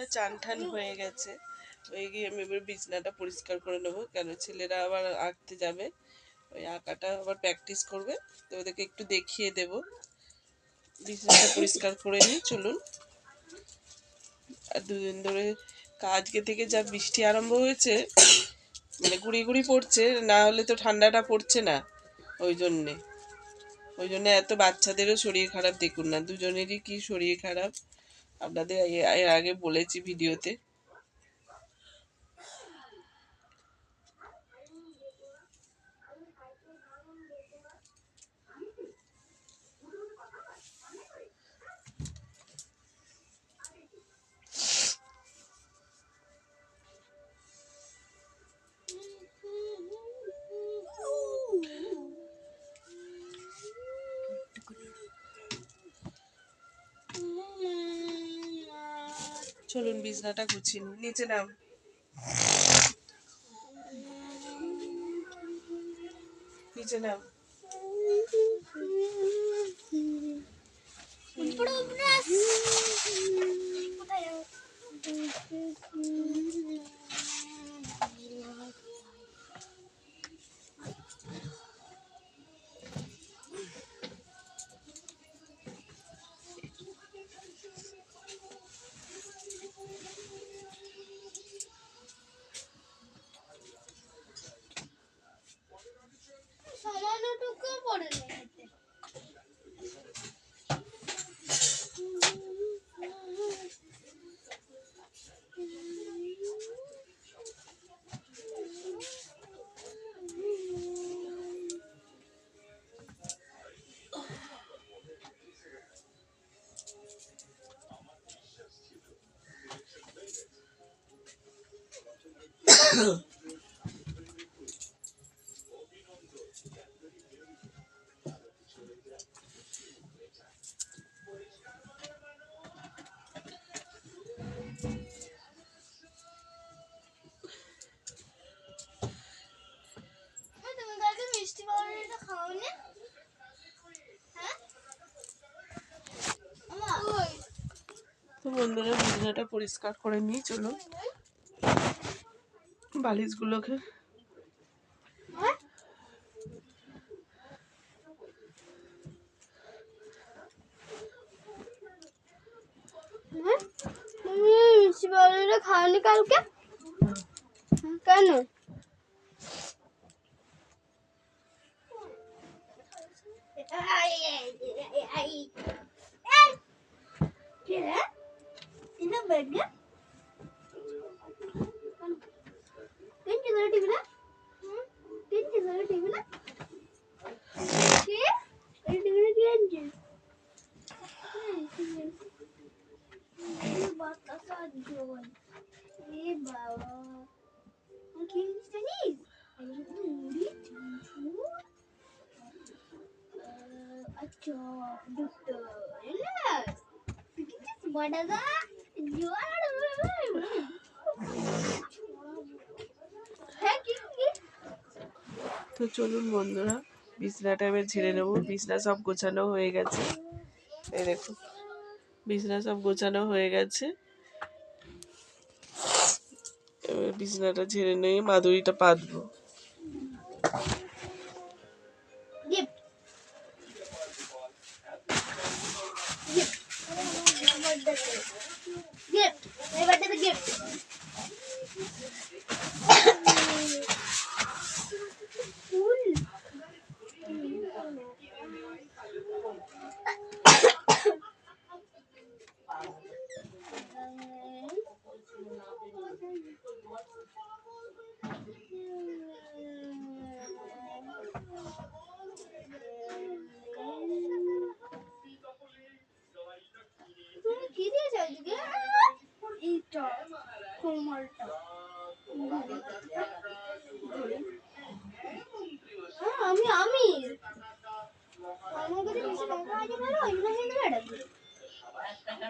বন্ধুরা চান টান হয়ে গেছে। ওই গিয়ে আমি এবার বিছনাটা পরিষ্কার করে নেব। কেন? ছেলেরা আবার আঁকতে যাবে। ওই আঁকাটা আবার প্র্যাকটিস করবে। তো ওদেরকে একটু দেখিয়ে দেব। বিছনাটা পরিষ্কার করে নিই, চলুন। আর দুদিন ধরে আজকে থেকে যা বৃষ্টি আরম্ভ হয়েছে মানে গুড়ি গুড়ি পড়ছে, না হলে তো ঠান্ডাটা পড়ছে না ওই জন্যে। ওই জন্য এত বাচ্চাদেরও শরীর খারাপ, দেখুন না, দুজনেরই কি শরীর খারাপ। আপনাদের এর আগে বলেছি ভিডিওতে। চলুন বিছনাটা নিই। নিচে নাম। নিচে নাম। সামান্যটুকু বন্ধুরা বিছনাটা পরিষ্কার করে নিই চলুন। বালিশগুলোকে। খাওনি কালকে কেন? বাবা তো চলুন বন্ধুরা বিছনাটা এবার ঝেড়ে নেব। বিছনা সব গোছানো হয়ে গেছে। এই দেখুন বিছনা সব গোছানো হয়ে গেছে। এবার বিছনাটা ঝেড়ে নিয়ে মাদুরিটা পাতবো। গিফট এই বার্থডে গিফট ফুল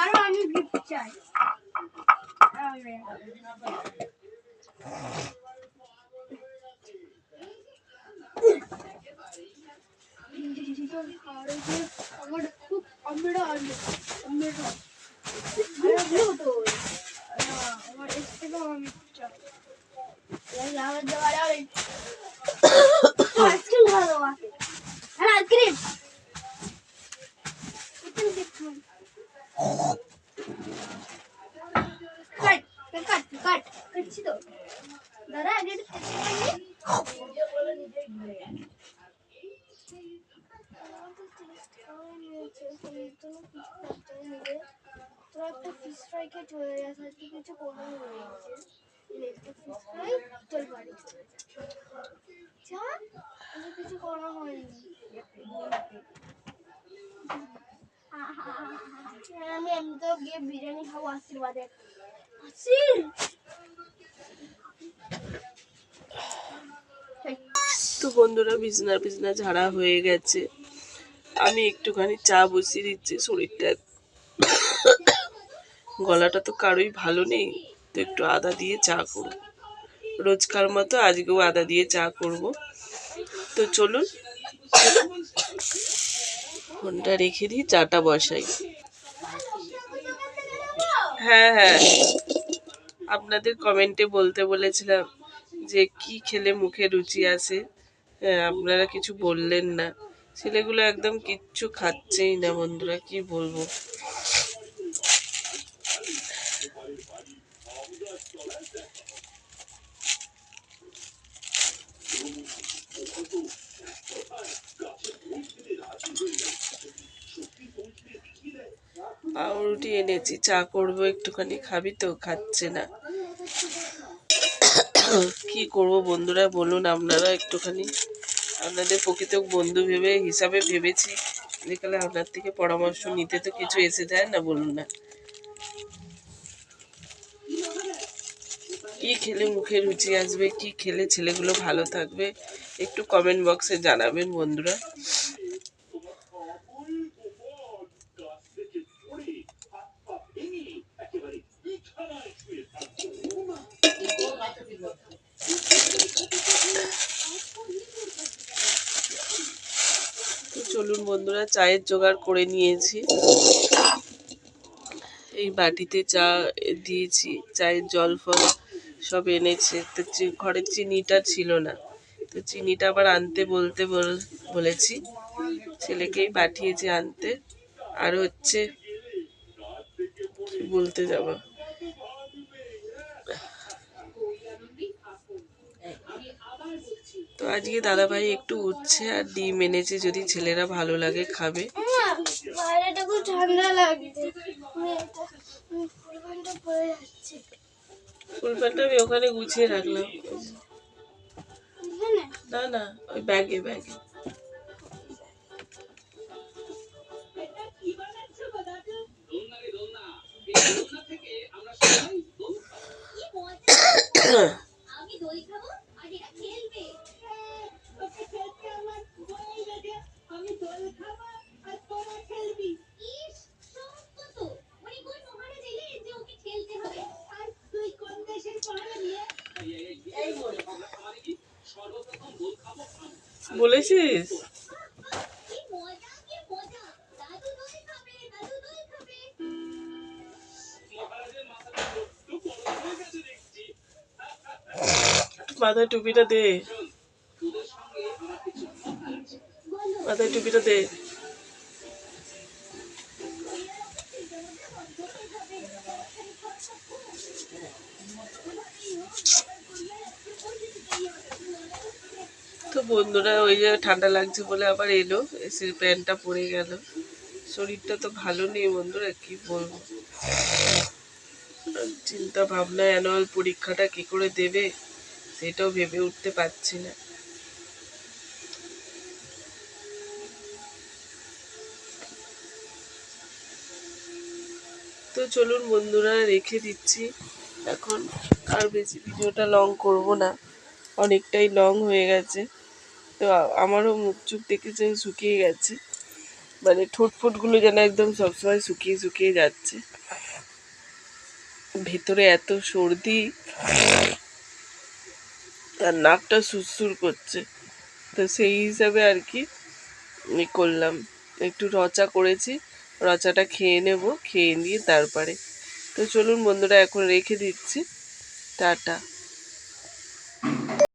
আরও অনেক gift চাই আমার আজকে ভালো আছে হ্যাঁ আইসক্রিম কাট কাট কাট কাটছি তো। দাদা, আগে একটু কেটে পারলি? তো একটা ফিশ ফ্রাই খেয়ে চলে যাস, আজকে কিছু করা হয়েছে আমি এমনিতেও গিয়ে বিরিয়ানি খাব আশীর্বাদে আশীর তো বন্ধুরা, বিছনা বিছনা ঝাড়া হয়ে গেছে। আমি একটুখানি চা বসিয়ে দিচ্ছি, শরীরটা গলাটা তো কারোই ভালো নেই। তো একটু আদা দিয়ে চা করব। রোজকার মতো আজকেও আদা দিয়ে চা করব। তো চলুন, ফোনটা রেখে দিই, চাটা বসাই। হ্যাঁ হ্যাঁ। আপনাদের কমেন্টে বলতে বলেছিলাম যে কি খেলে মুখে রুচি আসে। হ্যাঁ আপনারা কিছু বললেন না। ছেলেগুলো একদম কিচ্ছু খাচ্ছেই না বন্ধুরা, কি বলব? পাউরুটি এনেছি, চা করব, একটুখানি খাবি তো, খাচ্ছে না। কি করব বন্ধুরা, বলুন আপনারা একটুখানি। আপনাদের প্রকৃত বন্ধু ভেবে, হিসাবে ভেবেছি। যেখানে আপনার থেকে পরামর্শ নিতে তো কিছু এসে যায় না, বলুন না। কি খেলে মুখে রুচি আসবে, কি খেলে ছেলেগুলো ভালো থাকবে, একটু কমেন্ট বক্সে জানাবেন বন্ধুরা তো চলুন বন্ধুরা চায়ের জোগাড় করে নিয়েছি। এই বাটিতে চা দিয়েছি, চায়ের জল ফল সব এনেছে। তো ঘরে চিনিটা ছিল না। তো চিনিটা আবার আনতে বলতে বল- বলেছি। ছেলেকেই পাঠিয়েছি আনতে। আর হচ্ছে বলতে যাব? আজকে দাদাভাই একটু উঠছে আর ডিম এনেছে যদি ছেলেরা ভালো লাগে খাবে। ফুল প্যান্টটা আমি ওখানে গুছিয়ে রাখলাম। না না ওই ব্যাগে ব্যাগে। আমি বলেছিস? মাথায় টুপিটা দে। মাথায় টুপিটা দে। তো বন্ধুরা, ওই যে ঠান্ডা লাগছে বলে আবার এলো এসির প্যান্টটা পরে গেল। শরীরটা তো ভালো নেই বন্ধুরা, কি বলব? চিন্তা ভাবনা অ্যানুয়াল পরীক্ষাটা কি করে দেবে, সেটাও ভেবে উঠতে পারছি না। তো চলুন বন্ধুরা, রেখে দিচ্ছি। এখন আর বেশি ভিডিওটা লং করব না, অনেকটাই লং হয়ে গেছে। তো আমারও মুখ চুখ দেখেছে শুকিয়ে গেছে। মানে ঠোঁট ফোটগুলো যেন একদম সবসময় শুকিয়ে শুকিয়ে যাচ্ছে। ভেতরে এত সর্দি আর নাকটা সুরসুর করছে। তো সেই হিসাবে আর কি করলাম। একটু রচা করেছি, রচাটা খেয়ে নেব, খেয়ে নিয়ে তারপরে। তো চলুন বন্ধুরা, এখন রেখে দিচ্ছি। টাটা।